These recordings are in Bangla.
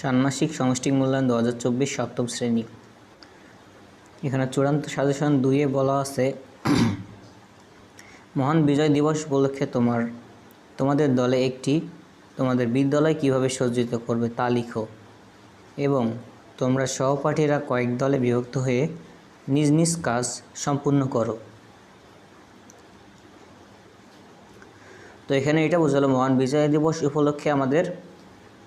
ষান্মাসিক সমষ্টিক মূল্যায়ন দু হাজার চব্বিশ সপ্তম শ্রেণি। এখানে চূড়ান্ত সাজেশন দুইয়ে বলা আছে, মহান বিজয় দিবস উপলক্ষে তোমার, তোমাদের দলে একটি, তোমাদের বিদ্যালয় কীভাবে সজ্জিত করবে তা লিখো। এবং তোমরা সহপাঠীরা কয়েক দলে বিভক্ত হয়ে নিজ নিজ কাজ সম্পূর্ণ করো। তো এখানে এটা বোঝালো, মহান বিজয় দিবস উপলক্ষে আমাদের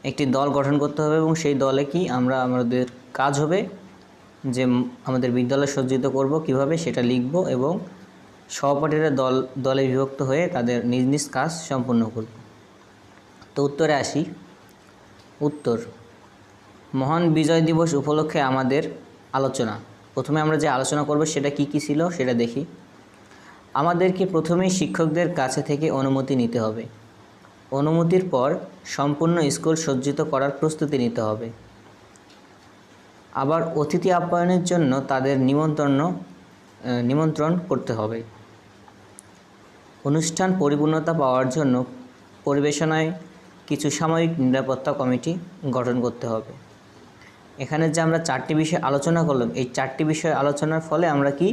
একটি দল গঠন করতে হবে এবং সেই দলে কি আমরা, আমাদের কাজ হবে যে আমাদের বিদ্যালয় সজ্জিত করব কীভাবে সেটা লিখব এবং সহপাঠীরা দল, দলে বিভক্ত হয়ে তাদের নিজ নিজ কাজ সম্পূর্ণ করব। তো উত্তরে আসি। উত্তর, মহান বিজয় দিবস উপলক্ষে আমাদের আলোচনা। প্রথমে আমরা যে আলোচনা করব সেটা কি কি ছিল সেটা দেখি। আমাদেরকে প্রথমেই শিক্ষকদের কাছে থেকে অনুমতি নিতে হবে। অনুমতির পর সম্পূর্ণ স্কুল সজ্জিত করার প্রস্তুতি নিতে হবে। আবার অতিথি আপ্যায়নের জন্য তাদের নিমন্ত্রণ নিমন্ত্রণ করতে হবে। অনুষ্ঠান পরিপূর্ণতা পাওয়ার জন্য পরিবেশনায় কিছু সাময়িক নিরাপত্তা কমিটি গঠন করতে হবে। এখানে যে আমরা চারটি বিষয় আলোচনা করলাম, এই চারটি বিষয় আলোচনার ফলে আমরা কি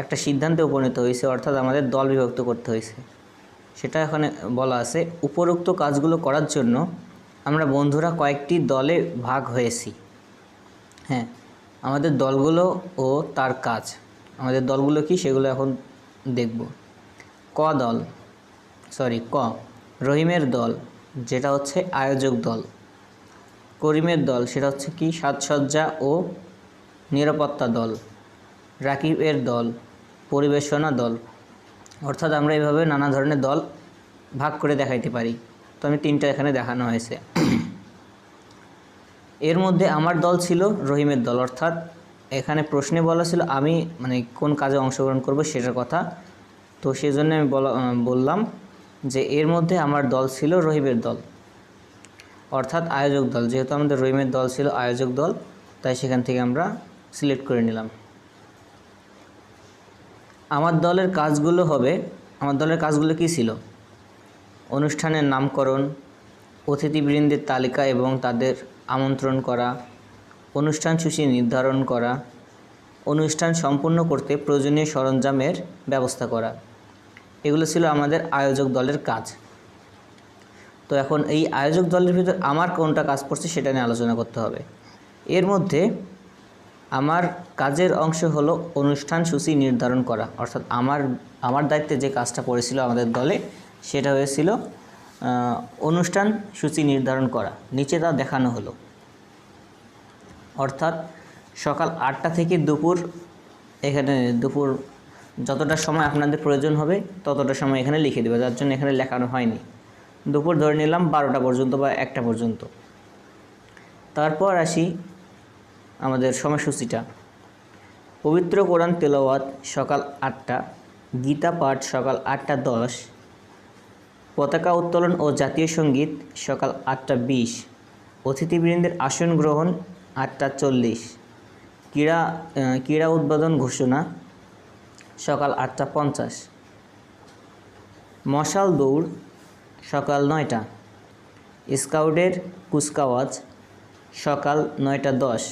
একটা সিদ্ধান্তে উপনীত হয়েছে, অর্থাৎ আমাদের দল বিভক্ত করতে হয়েছে। সেটা এখানে বলা আছে, উপরোক্ত কাজগুলো করার জন্য আমরা বন্ধুরা কয়েকটি দলে ভাগ হয়েছি। হ্যাঁ আমাদের দলগুলো ও তার কাজ। আমাদের দলগুলো কি সেগুলো এখন দেখব। ক দল সরি ক। রহিমের দল, যেটা হচ্ছে আয়োজক দল। করিমের দল, সেটা হচ্ছে কি? সাজসজ্জা ও নিরাপত্তা দল। রাকিবের দল, পরিবেশনা দল। অর্থাৎ আমরা এইভাবে নানা ধরনের দল ভাগ করে দেখাইতে পারি। তো আমি তিনটা এখানে দেখানো হয়েছে। এর মধ্যে আমার দল ছিল রহিমের দল। অর্থাৎ এখানে প্রশ্নে বলা ছিল, আমি মানে কোন কাজে অংশগ্রহণ করব সেটার কথা। তো সেই জন্য আমি বললাম যে এর মধ্যে আমার দল ছিল রহিমের দল। অর্থাৎ আয়োজক দল। যেহেতু আমাদের রহিমের দল ছিল আয়োজক দল, তাই সেখান থেকে আমরা সিলেক্ট করে নিলাম। আমার দলের কাজগুলো হবে, আমার দলের কাজগুলো কি ছিল? অনুষ্ঠানের নামকরণ, অতিথিবৃন্দের তালিকা এবং তাদের আমন্ত্রণ করা, অনুষ্ঠান সূচি নির্ধারণ করা, অনুষ্ঠান সম্পূর্ণ করতে প্রয়োজনীয় সরঞ্জামের ব্যবস্থা করা। এগুলো ছিল আমাদের আয়োজক দলের কাজ। তো এখন এই আয়োজক দলের ভিতর আমার কোনটা কাজ পড়ছে সেটা নিয়ে আলোচনা করতে হবে। এর মধ্যে আমার কাজের অংশ হলো অনুষ্ঠান সূচি নির্ধারণ করা। অর্থাৎ আমার আমার দায়িত্বে যে কাজটা পড়েছিল আমাদের দলে, সেটা হয়েছিল অনুষ্ঠান সূচি নির্ধারণ করা। নিচে তা দেখানো হলো। অর্থাৎ সকাল আটটা থেকে দুপুর এখানে, দুপুর যতটা সময় আপনাদের প্রয়োজন হবে, ততটা সময় এখানে লিখে দেবে, যার জন্য এখানে লেখানো হয়নি। দুপুর ধরে নিলাম বারোটা পর্যন্ত বা একটা পর্যন্ত। তারপর আসি আমাদের সময়সূচিটা। পবিত্র কোরআন তেলাওয়াত সকাল আটটা, গীতা পাঠ সকাল আটটা দশ, পতাকা উত্তোলন ও জাতীয় সংগীত সকাল আটটা বিশ, অতিথিবৃন্দের আসন গ্রহণ আটটা চল্লিশ, ক্রীড়া ক্রীড়া উদ্বোধন ঘোষণা সকাল আটটা পঞ্চাশ, মশাল দৌড় সকাল নয়টা, স্কাউটের কুচকাওয়াজ সকাল নয়টা দশ।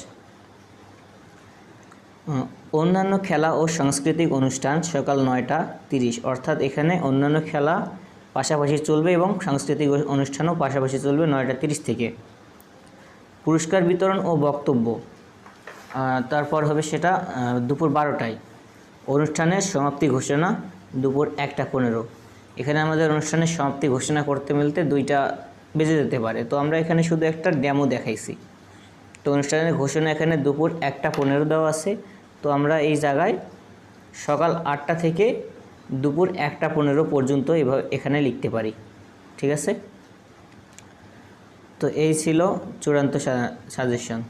অন্যান্য খেলা ও সাংস্কৃতিক অনুষ্ঠান সকাল নয়টা তিরিশ। অর্থাৎ এখানে অন্যান্য খেলা পাশাপাশি চলবে এবং সাংস্কৃতিক অনুষ্ঠানও পাশাপাশি চলবে নয়টা তিরিশ থেকে। পুরস্কার বিতরণ ও বক্তব্য। তারপর হবে সেটা দুপুর বারোটায়। অনুষ্ঠানের সমাপ্তি ঘোষণা দুপুর একটা পনেরো। এখানে আমাদের অনুষ্ঠানের সমাপ্তি ঘোষণা করতে মিলতে দুইটা বেজে যেতে পারে। তো আমরা এখানে শুধু একটা ড্যামো দেখাইছি। তো অনুষ্ঠানের ঘোষণা এখানে দুপুর একটা পনেরো দেওয়া আছে। তো আমরা এই জায়গায় সকাল আটটা থেকে দুপুর একটা পনেরো পর্যন্ত এভাবে এখানে লিখতে পারি। ঠিক আছে? তো এই ছিল চূড়ান্ত সাজেশন